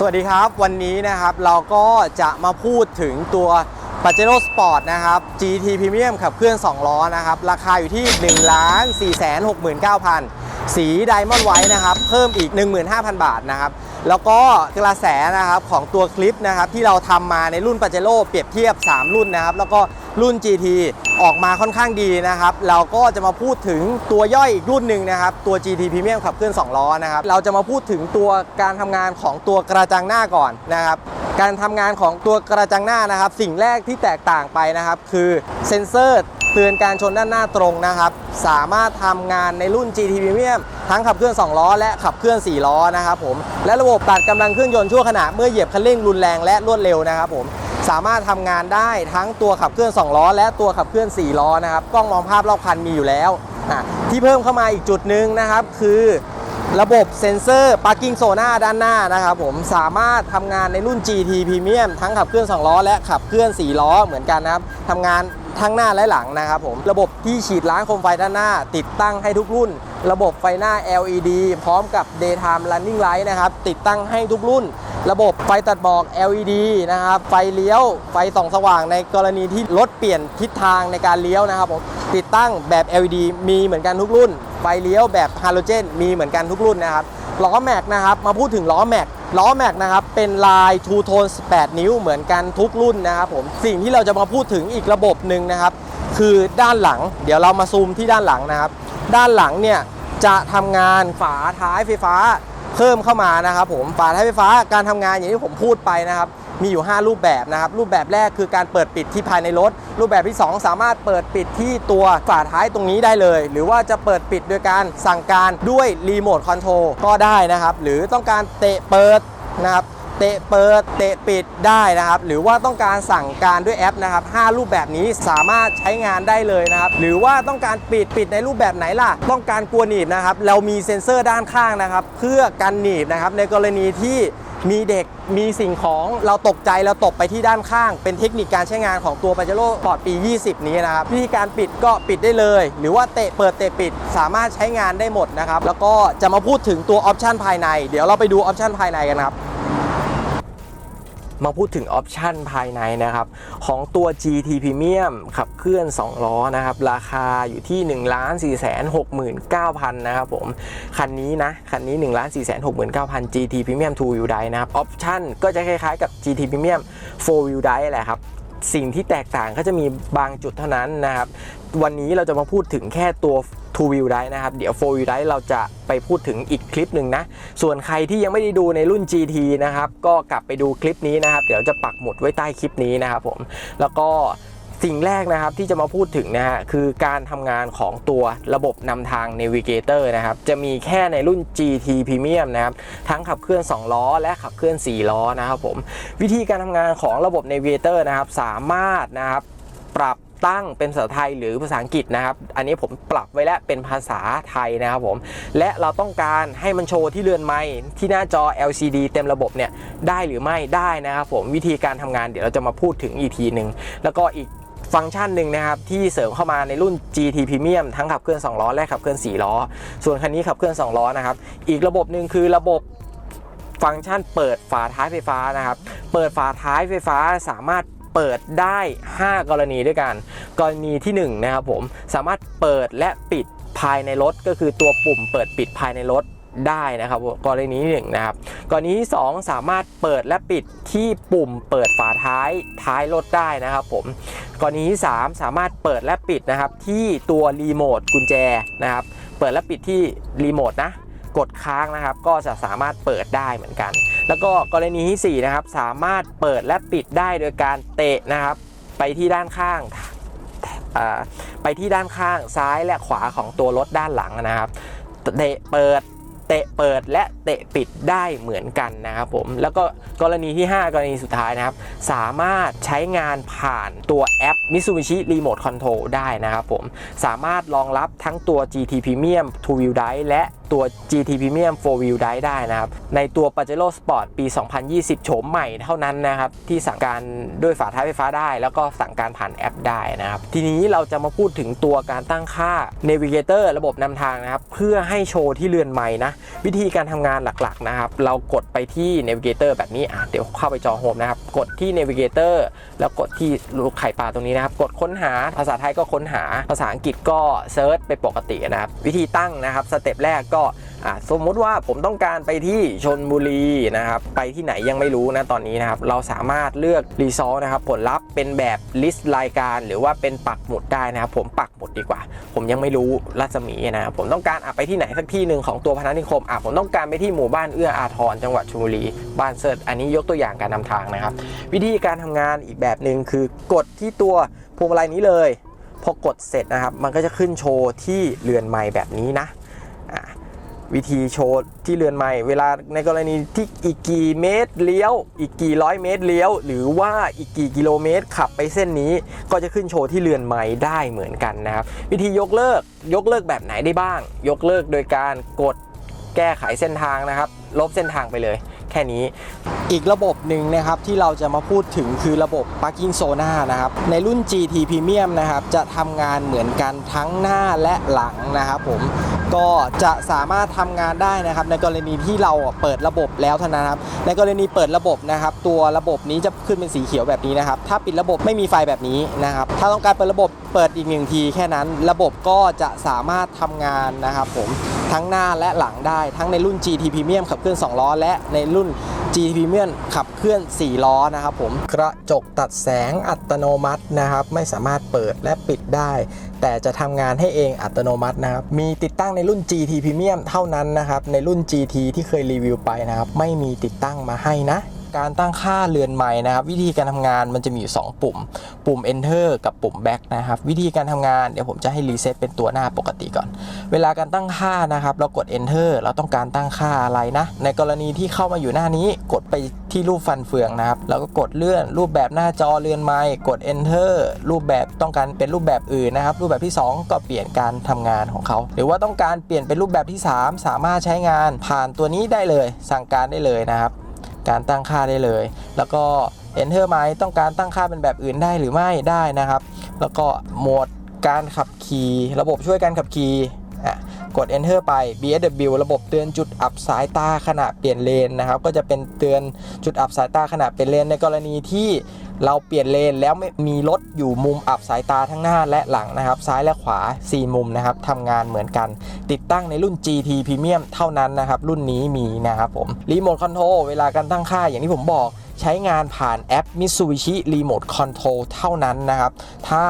สวัสดีครับวันนี้นะครับเราก็จะมาพูดถึงตัว p a j e r o Sport นะครับ GT Premium ขับเคลื่อน 2 ล้อนะครับ ราคาอยู่ที่ 1 4 6 9 0 0 0 สีไดมอนด์ไวท์นะครับ เพิ่มอีก 15,000 บาทนะครับ แล้วก็กระแสนะครับของตัวคลิปนะครับที่เราทำมาในรุ่น p a j e r o เปรียบเทียบ 3 รุ่นนะครับ แล้วก็ รุ่น GT ออกมาค่อนข้างดีนะครับ เราก็จะมาพูดถึงตัวย่อยอีกรุ่นหนึ่งนะครับ ตัว GT Premium ขับเคลื่อน 2 ล้อนะครับ เราจะมาพูดถึงตัวการทำงานของตัวกระจังหน้าก่อนนะครับการทำงานของตัวกระจังหน้านะครับ สิ่งแรกที่แตกต่างไปนะครับ คือเซ็นเซอร์เตือนการชนด้านหน้าตรงนะครับ สามารถทำงานในรุ่น GT Premium ทั้งขับเคลื่อน 2 ล้อ และขับเคลื่อน 4 ล้อนะครับผมและระบบตัดกำลังเครื่องยนต์ชั่วขณะเมื่อเหยียบคันเร่งรุนแรงและรวดเร็วนะครับผม สามารถทำงานได้ทั้งตัวขับเคลื่อน 2 ล้อ และตัวขับเคลื่อน 4 ล้อนะครับกล้องมองภาพรอบคันมีอยู่แล้วที่เพิ่มเข้ามาอีกจุดหนึ่งนะครับ คือระบบเซ็นเซอร์ Parking Zona ด้านหน้านะครับผมสามารถทำงานในรุ่น GT Premium ทั้งขับเคลื่อน 2 ล้อ และขับเคลื่อน 4 ล้อเหมือนกันนะครับทำงานทั้งหน้าและหลังนะครับผมระบบที่ฉีดล้างโคมไฟด้านหน้า ติดตั้งให้ทุกรุ่น ระบบไฟหน้า LED พร้อมกับ Daytime Running Light นะครับติดตั้งให้ทุกรุ่น ระบบไฟตัดหมอก LED นะครับ ไฟเลี้ยว ไฟส่องสว่างในกรณีที่รถเปลี่ยนทิศทางในการเลี้ยวนะครับผมติดตั้งแบบ LED มีเหมือนกันทุกรุ่น ไฟเลี้ยวแบบฮาโลเจน มีเหมือนกันทุกรุ่นนะครับ ล้อแม็กนะครับ มาพูดถึงล้อแม็กล้อแม็กนะครับ เป็นลายทูโทน 18 นิ้วเหมือนกันทุกรุ่นนะครับผม สิ่งที่เราจะมาพูดถึงอีกระบบหนึ่งนะครับ คือด้านหลัง เดี๋ยวเรามาซูมที่ด้านหลังนะครับ ด้านหลังเนี่ยจะทำงานฝาท้ายไฟฟ้า เพิ่มเข้ามานะครับผมฝาท้ายไฟฟ้าการทำงานอย่างที่ผมพูดไปนะครับมีอยู่ 5 รูปแบบนะครับ รูปแบบแรกคือการเปิดปิดที่ภายในรถ รูปแบบที่ 2 สามารถเปิดปิดที่ตัวฝาท้ายตรงนี้ได้เลย หรือว่าจะเปิดปิดโดยการสั่งการด้วยรีโมทคอนโทรลก็ได้นะครับ หรือต้องการเตะเปิดนะครับ เตะเปิดเตะปิดได้นะครับ หรือว่าต้องการสั่งการด้วยแอปนะครับ 5 รูปแบบนี้สามารถใช้งานได้เลยนะครับ หรือว่าต้องการปิดปิดในรูปแบบไหนล่ะ ต้องการกลัวหนีบนะครับ เรามีเซ็นเซอร์ด้านข้างนะครับ เพื่อกันหนีบนะครับ ในกรณีที่มีเด็กมีสิ่งของเราตกใจเราตกไปที่ด้านข้าง เป็นเทคนิคการใช้งานของตัว p a j e r o Sport ปี 20 นี้นะครับวิธีการปิดก็ปิดได้เลย หรือว่าเตะเปิดเตะปิดสามารถใช้งานได้หมดนะครับ แล้วก็จะมาพูดถึงตัวออปชันภายใน เดี๋ยวเราไปดูออปชันภายในกันครับ มาพูดถึงออปชันภายในนะครับ ของตัว GT Premium ขับเคลื่อน 2 ล้อนะครับ ราคาอยู่ที่ 1 4 6 9 0 0 0 นะครับผม คันนี้นะ คันนี้ 1 4 6 9 0 0 0 GT Premium 2 Wheel Drive นะครับ ออปชันก็จะคล้ายๆกับ GT Premium 4 Wheel Drive แหละครับสิ่งที่แตกต่างก็จะมีบางจุดเท่านั้นนะครับ วันนี้เราจะมาพูดถึงแค่ตัว two wheel drive นะครับ เดี๋ยว four wheel drive เราจะไปพูดถึงอีกคลิปหนึ่งนะ ส่วนใครที่ยังไม่ได้ดูในรุ่น GT นะครับ ก็กลับไปดูคลิปนี้นะครับ เดี๋ยวจะปักหมุดไว้ใต้คลิปนี้นะครับผม แล้วก็สิ่งแรกนะครับที่จะมาพูดถึงนะฮะคือการทำงานของตัวระบบนำทาง Navigator นะครับจะมีแค่ในรุ่น GT Premium นะครับทั้งขับเคลื่อน 2 ล้อ และขับเคลื่อน 4 ล้อนะครับผมวิธีการทำงานของระบบ Navigator นะครับสามารถนะครับปรับ ตั้งเป็นภาษาไทยหรือภาษาอังกฤษนะครับ อันนี้ผมปรับไว้แล้วเป็นภาษาไทยนะครับผม และเราต้องการให้มันโชว์ที่เรือนไม้ที่หน้าจอ LCD เต็มระบบเนี่ยได้หรือไม่ได้นะครับผมวิธีการทำงานเดี๋ยวเราจะมาพูดถึงอีกทีหนึ่งแล้วก็อีกฟังก์ชันหนึ่งนะครับ ที่เสริมเข้ามาในรุ่น GT Premium ทั้งขับเคลื่อน 2 ล้อ และขับเคลื่อน 4 ล้อ ส่วนคันนี้ขับเคลื่อน 2 ล้อนะครับ อีกระบบหนึ่งคือระบบฟังก์ชันเปิดฝาท้ายไฟฟ้านะครับ เปิดฝาท้ายไฟฟ้าสามารถ เปิดได้ 5 กรณีด้วยกัน กรณีที่ 1 นะครับผม สามารถเปิดและปิดภายในรถ ก็คือตัวปุ่มเปิดปิดภายในรถได้นะครับกรณีที่หนึ่งนะครับกรณีที่ 2 สามารถเปิดและปิดที่ปุ่มเปิดฝาท้ายท้ายรถได้นะครับผมกรณีที่ 3 สามารถเปิดและปิดนะครับที่ตัวรีโมทกุญแจนะครับเปิดและปิดที่รีโมทนะ กดค้างนะครับ ก็จะสามารถเปิดได้เหมือนกัน แล้วก็กรณีที่4นะครับสามารถเปิดและปิดได้โดยการเตะนะครับ ไปที่ด้านข้างไปที่ด้านข้างซ้ายและขวาของตัวรถด้านหลังนะครับเตะเปิดเตะเปิดและเตะปิดได้เหมือนกันนะครับผมแล้วก็กรณีที่ 5 กรณีสุดท้ายนะครับ สามารถใช้งานผ่านตัวแอป Mitsubishi Remote Control ได้นะครับผม สามารถรองรับทั้งตัว GT Premium Two Wheel Drive และ ตัว GT Premium 4 Wheel Drive ได้นะครับ ในตัว Pajero Sport ปี 2020 โฉมใหม่เท่านั้นนะครับ ที่สั่งการด้วยฝาท้ายไฟฟ้าได้ แล้วก็สั่งการผ่านแอปได้นะครับ ทีนี้เราจะมาพูดถึงตัวการตั้งค่า Navigator ระบบนำทางนะครับ เพื่อให้โชว์ที่เรือนไม้นะ วิธีการทำงานหลักๆนะครับ เรากดไปที่ Navigator แบบนี้อะเดี๋ยวเข้าไปจอโฮมนะครับ กดที่ Navigator แล้วกดที่ลูกไข่ปลาตรงนี้นะครับ กดค้นหาภาษาไทยก็ค้นหาภาษาอังกฤษก็เซิร์ชไปปกตินะครับ วิธีตั้งนะครับสเต็ปแรกก็อะสมมุติว่าผมต้องการไปที่ชนบุรีนะครับไปที่ไหนยังไม่รู้นะตอนนี้นะครับเราสามารถเลือกรีซอสนะครับผลลัพธ์เป็นแบบลิสต์รายการ หรือว่าเป็นปักหมุดได้นะครับผมปักหมุดดีกว่า ผมยังไม่รู้รัศมีนะครับผมต้องการอะไปที่ไหนสักที่หนึ่งของตัวพนัสนิคมอะผมต้องการไปที่หมู่บ้านเอื้ออาทรจังหวัดชลบุรีบ้านเซิร์ชอันนี้ยกตัวอย่างการนำทางนะครับ วิธีการทำงานอีกแบบหนึ่งคือกดที่ตัวพวงมาลัยนี้เลยพอกดเสร็จนะครับ มันก็จะขึ้นโชว์ที่เรือนไม้แบบนี้นะ วิธีโชว์ที่เรือนไม้เวลาในกรณีที่อีกกี่เมตรเลี้ยว อีกกี่ร้อยเมตรเลี้ยว หรือว่าอีกกี่กิโลเมตรขับไปเส้นนี้ ก็จะขึ้นโชว์ที่เรือนไม้ได้เหมือนกันนะครับ วิธียกเลิกยกเลิกแบบไหนได้บ้าง ยกเลิกโดยการกดแก้ไขเส้นทางนะครับ ลบเส้นทางไปเลย แค่นี้ อีกระบบหนึ่งนะครับที่เราจะมาพูดถึงคือระบบ Parking Zona นะครับ ในรุ่น GT Premium นะครับ จะทำงานเหมือนกันทั้งหน้าและหลังนะครับผมก็จะสามารถทำงานได้นะครับ ในกรณีที่เราเปิดระบบแล้วเท่านั้นครับในกรณีเปิดระบบนะครับ ตัวระบบนี้จะขึ้นเป็นสีเขียวแบบนี้นะครับ ถ้าปิดระบบไม่มีไฟแบบนี้นะครับ ถ้าต้องการเปิดระบบเปิดอีกหนึ่งทีแค่นั้น ระบบก็จะสามารถทำงานนะครับผม ทั้งหน้าและหลังได้ทั้งในรุ่น GT Premium ขับเคลื่อน 2 ล้อ และในรุ่น GT Premium ขับเคลื่อน 4 ล้อนะครับผมกระจกตัดแสงอัตโนมัตินะครับ ไม่สามารถเปิดและปิดได้ แต่จะทำงานให้เองอัตโนมัตินะครับ มีติดตั้งในรุ่น GT Premium เท่านั้นนะครับ ในรุ่น GT ที่เคยรีวิวไปนะครับ ไม่มีติดตั้งมาให้นะ การตั้งค่าเรือนไม้นะครับ วิธีการทำงานมันจะมีอยู่ 2 ปุ่ม ปุ่ม enter กับปุ่ม back นะครับ วิธีการทำงานเดี๋ยวผมจะให้รีเซ็ตเป็นตัวหน้าปกติก่อน เวลาการตั้งค่านะครับ เรากด enter เราต้องการตั้งค่าอะไรนะ ในกรณีที่เข้ามาอยู่หน้านี้กดไปที่รูปฟันเฟืองนะครับแล้วก็กดเลื่อนรูปแบบหน้าจอเรือนไม้กด enter รูปแบบต้องการเป็นรูปแบบอื่นนะครับ รูปแบบที่ 2 ก็เปลี่ยนการทำงานของเขา หรือว่าต้องการเปลี่ยนเป็นรูปแบบที่ 3 สามารถใช้งานผ่านตัวนี้ได้เลย สั่งการได้เลยนะครับ การตั้งค่าได้เลย แล้วก็ enter ไหมต้องการตั้งค่าเป็นแบบอื่นได้หรือไม่ได้นะครับ แล้วก็โหมดการขับขี่ระบบช่วยการขับขี่อะ กด enter ไป BSW ระบบเตือนจุดอับสายตาขณะเปลี่ยนเลนนะครับ ก็จะเป็นเตือนจุดอับสายตาขณะเปลี่ยนเลนในกรณีที่เราเปลี่ยนเลนแล้วไม่มีรถอยู่มุมอับสายตาทั้งหน้าและหลังนะครับ ซ้ายและขวา 4 มุมนะครับทำงานเหมือนกัน ติดตั้งในรุ่น GT Premium เท่านั้นนะครับ รุ่นนี้มีนะครับผมรีโมทคอนโทรลเวลาการตั้งค่าอย่างที่ผมบอก ใช้งานผ่านแอป Mitsubishi Remote Control เท่านั้นนะครับ ถ้า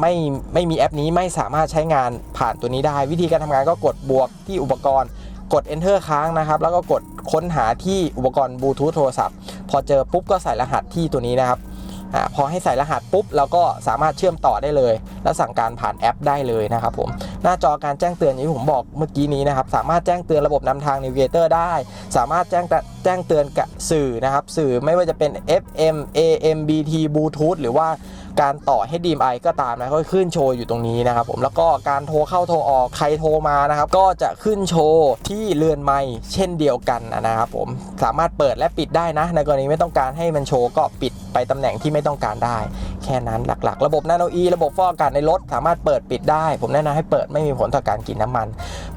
ไม่ไม่มีแอปนี้ไม่สามารถใช้งานผ่านตัวนี้ได้ วิธีการทำงานก็กดบวกที่อุปกรณ์ กด enter ค้างนะครับ แล้วก็กดค้นหาที่อุปกรณ์บลูทูธโทรศัพท์ พอเจอปุ๊บก็ใส่รหัสที่ตัวนี้นะครับ อพอให้ใส่รหัสปุ๊บเราก็สามารถเชื่อมต่อได้เลย แล้วสั่งการผ่านแอปได้เลยนะครับผมหน้าจอการแจ้งเตือนอย่างที่ผมบอกเมื่อกี้นี้นะครับสามารถแจ้งเตือนระบบนำทางนิวเจเตอร์ได้ สามารถแจ้งแจ้งเตือนกับสื่อนะครับสื่อไม่ว่าจะเป็น FM AM BT Bluetooth หรือว่า การต่อ HDMI ก็ตามนะก็ขึ้นโชว์อยู่ตรงนี้นะครับผมแล้วก็การโทรเข้าโทรออกใครโทรมานะครับก็จะขึ้นโชว์ที่เรือนไม้เช่นเดียวกันนะครับผมสามารถเปิดและปิดได้นะในกรณีไม่ต้องการให้มันโชว์ก็ปิดไปตำแหน่งที่ไม่ต้องการได้ แค่นั้นหลักๆ ระบบนาโนอีระบบฟอกอากาศในรถสามารถเปิดปิดได้ ผมแนะนำให้เปิดไม่มีผลต่อการกินน้ำมัน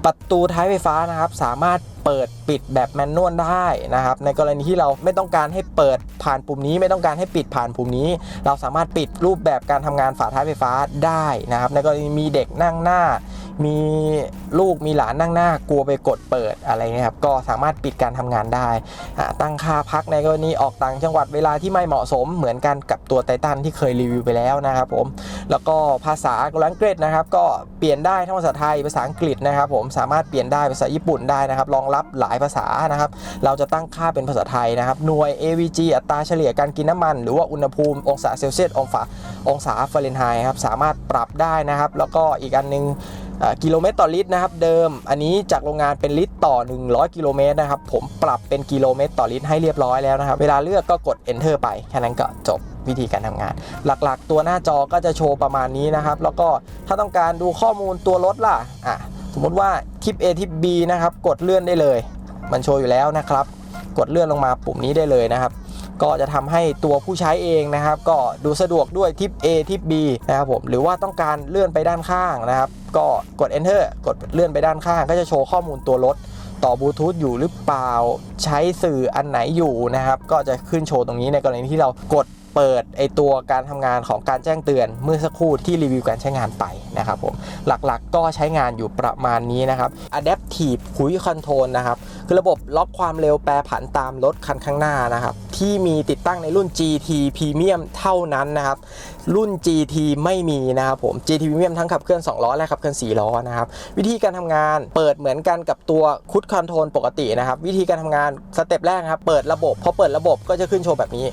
ประตูท้ายไฟฟ้านะครับสามารถเปิดปิดแบบแมนนวลได้นะครับในกรณีที่เราไม่ต้องการให้เปิดผ่านปุ่มนี้ ไม่ต้องการให้ปิดผ่านปุ่มนี้ เราสามารถปิดรูปแบบการทำงานฝาท้ายไฟฟ้าได้นะครับ ในกรณีมีเด็กนั่งหน้า มีลูกมีหลานนั่งหน้ากลัวไปกดเปิดอะไรเงี้ยครับก็สามารถปิดการทำงานได้ตั้งค่าพักในกรณีออกต่างจังหวัดเวลาที่ไม่เหมาะสมเหมือนกันกับตัวไททันที่เคยรีวิวไปแล้วนะครับผมแล้วก็ภาษาอังกฤษนะครับก็เปลี่ยนได้ทั้งภาษาไทยภาษาอังกฤษนะครับผมสามารถเปลี่ยนได้ภาษาญี่ปุ่นได้นะครับรองรับหลายภาษานะครับเราจะตั้งค่าเป็นภาษาไทยนะครับหน่วย AVG อัตราเฉลี่ยการกินน้ำมัน หรือว่าอุณหภูมิองศาเซลเซียสองศาองศาฟาเรนไฮต์ครับสามารถปรับได้นะครับ แล้วก็อีกอันหนึงอ่า กิโลเมตรต่อลิตรนะครับเดิมอันนี้จากโรงงานเป็นลิตรต่อ 100 กิโลเมตรนะครับผมปรับเป็นกิโลเมตรต่อลิตรให้เรียบร้อยแล้วนะครับเวลาเลือกก็กด enter ไปแค่นั้นก็จบวิธีการทำงาน หลักๆ ตัวหน้าจอก็จะโชว์ประมาณนี้นะครับแล้วก็ถ้าต้องการดูข้อมูลตัวรถล่ะอะสมมติว่าทิป A ทิป B นะครับกดเลื่อนได้เลย มันโชว์อยู่แล้วนะครับ กดเลื่อนลงมาปุ่มนี้ได้เลยนะครับ ก็จะทำให้ตัวผู้ใช้เองนะครับ ก็ดูสะดวกด้วยทิป A ทิป B นะครับผมหรือว่าต้องการเลื่อนไปด้านข้างนะครับ ก็กด enter กดเลื่อนไปด้านข้าง ก็จะโชว์ข้อมูลตัวรถต่อบลูทูธอยู่หรือเปล่าใช้สื่ออันไหนอยู่นะครับ ก็จะขึ้นโชว์ตรงนี้ในกรณีที่เรากด เปิดไอตัวการทำงานของการแจ้งเตือนเมื่อสักครู่ที่รีวิวการใช้งานไปนะครับผมหลักๆก็ใช้งานอยู่ประมาณนี้นะครับ Adaptive Cruise Control นะครับคือระบบล็อกความเร็วแปรผันตามรถคันข้างหน้านะครับ ที่มีติดตั้งในรุ่น GT Premium เท่านั้นนะครับ รุ่น GT ไม่มีนะครับผม GT Premium ทั้งขับเคลื่อน 2 ล้อ และขับเคลื่อน 4 ล้อนะครับ วิธีการทำงานเปิดเหมือนกันกับตัวคุดคอนโทรลปกตินะครับ วิธีการทำงานสเต็ปแรกครับเปิดระบบพอเปิดระบบก็จะขึ้นโชว์แบบนี้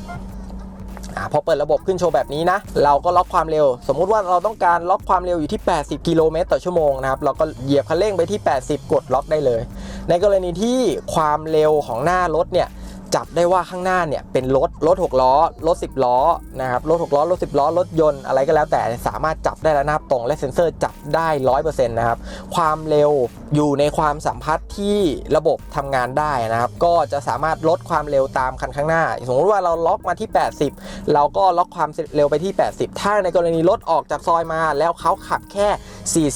อ่าพอเปิดระบบขึ้นโชว์แบบนี้นะ เราก็ล็อกความเร็ว สมมุติว่าเราต้องการล็อกความเร็วอยู่ที่ 80 กิโลเมตรต่อชั่วโมงนะครับ เราก็เหยียบคันเร่งไปที่ 80 กดล็อกได้เลย ในกรณีที่ความเร็วของหน้ารถเนี่ย จับได้ว่าข้างหน้าเนี่ยเป็นรถรถ6ล้อรถ10 ล้อนะครับรถ6ล้อรถ10 ล้อรถยนต์อะไรก็แล้วแต่สามารถจับได้แล้วนะครับตรงและเซ็นเซอร์จับได้ 100%นะครับความเร็วอยู่ในความสัมพัทธ์ที่ระบบทำงานได้นะครับ ก็จะสามารถลดความเร็วตามคันข้างหน้า สมมติว่าเราล็อกมาที่ 80 เราก็ล็อกความเร็วไปที่ 80 ถ้าในกรณีรถออกจากซอยมา แล้วเขาขับแค่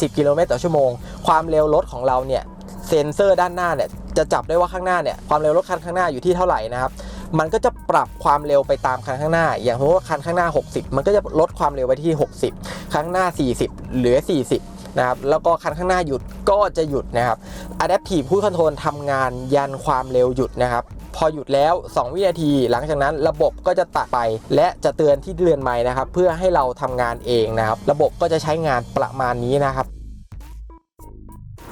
40 กิโลเมตรต่อชั่วโมง ความเร็วรถของเราเนี่ยเซ็นเซอร์ด้านหน้าเนี่ย จะจับได้ว่าข้างหน้าเนี่ยความเร็วรถคันข้างหน้าอยู่ที่เท่าไหร่นะครับมันก็จะปรับความเร็วไปตามคันข้างหน้า อย่างสมมติว่าคันข้างหน้า 60 มันก็จะลดความเร็วไปที่ 60 คันข้างหน้า 40 เหลือ 40 นะครับ แล้วก็คันข้างหน้าหยุดก็จะหยุดนะครับ Adaptive Cruise Control ทำงานยันความเร็วหยุดนะครับ พอหยุดแล้ว 2 วินาที หลังจากนั้นระบบก็จะตัดไป และจะเตือนที่เรือนไม้นะครับ เพื่อให้เราทำงานเองนะครับ ระบบก็จะใช้งานประมาณนี้นะครับ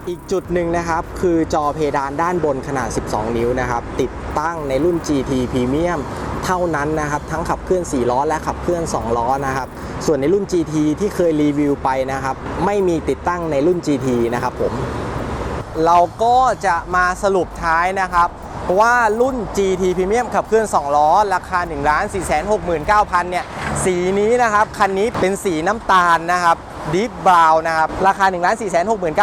อีกจุดหนึ่งนะครับ คือจอเพดานด้านบนขนาด 12 นิ้วนะครับ ติดตั้งในรุ่น GT Premium เท่านั้นนะครับ ทั้งขับเคลื่อน 4 ล้อ และขับเคลื่อน 2 ล้อนะครับ ส่วนในรุ่น GT ที่เคยรีวิวไปนะครับ ไม่มีติดตั้งในรุ่น GT นะครับผม เราก็จะมาสรุปท้ายนะครับว่ารุ่น GT Premium ขับเคลื่อน 2 ล้อ ราคา 1 4 6 9 0 0 0 เนี่ย สีนี้นะครับ คันนี้เป็นสีน้ำตาลนะครับ ดีฟบราวนะครับ ราคา 1 4 6 9 0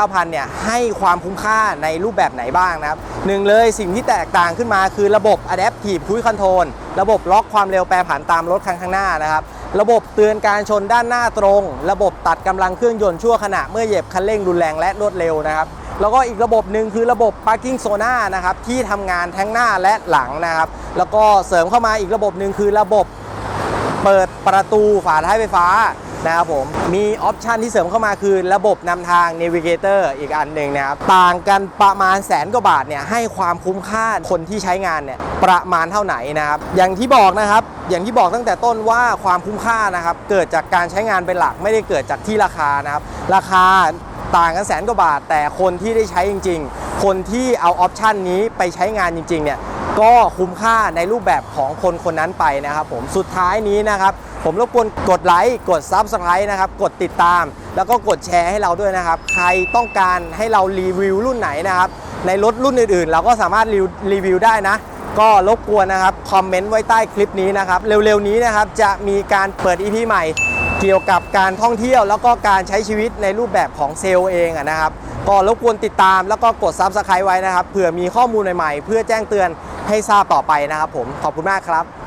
0 0 เนี่ย ให้ความคุ้มค่าในรูปแบบไหนบ้างนะครับหนึ่งเลยสิ่งที่แตกต่างขึ้นมาคือระบบ Adaptive Cruise Control ระบบล็อกความเร็วแปรผันตามรถคันข้างหน้านะครับ ระบบเตือนการชนด้านหน้าตรง ระบบตัดกำลังเครื่องยนต์ชั่วขณะเมื่อเหยียบคันเร่งรุนแรงและรวดเร็วนะครับแล้วก็อีกระบบหนึ่งคือระบบ parking zona นะครับที่ทำงานทั้งหน้าและหลังนะครับ แล้วก็เสริมเข้ามาอีกระบบหนึ่งคือระบบเปิดประตูฝาท้ายไฟฟ้า นะครับผม มีออปชันที่เสริมเข้ามาคือระบบนำทาง Navigator อีกอันหนึ่งนะครับ ต่างกันประมาณแสนกว่าบาทเนี่ยให้ความคุ้มค่าคนที่ใช้งานเนี่ยประมาณเท่าไหนนะครับ อย่างที่บอกนะครับ อย่างที่บอกตั้งแต่ต้นว่าความคุ้มค่านะครับเกิดจากการใช้งานเป็นหลักไม่ได้เกิดจากที่ราคานะครับ ราคาต่างกันแสนกว่าบาท แต่คนที่ได้ใช้จริง ๆ คนที่เอาออปชันนี้ไปใช้งานจริงๆเนี่ยก็คุ้มค่าในรูปแบบของคนคนนั้นไปนะครับผมสุดท้ายนี้นะครับ ผมรบกวนกดไลค์กด Subscribe นะครับ กดติดตาม แล้วก็กดแชร์ให้เราด้วยนะครับ ใครต้องการให้เรารีวิวรุ่นไหนนะครับ ในรถรุ่นอื่นๆ เราก็สามารถรีวรีวิวได้นะ ก็รบกวนนะครับ คอมเมนต์ไว้ใต้คลิปนี้นะครับ เร็วๆนี้นะครับจะมีการเปิด EP ใหม่ เกี่ยวกับการท่องเที่ยว แล้วก็การใช้ชีวิตในรูปแบบของเซลล์เองนะครับก็รบกวนติดตามแล้วก็กด Subscribe ไว้นะครับเผื่อมีข้อมูลใหม่ๆ เพื่อแจ้งเตือนให้ทราบต่อไปนะครับผมขอบคุณมากครับ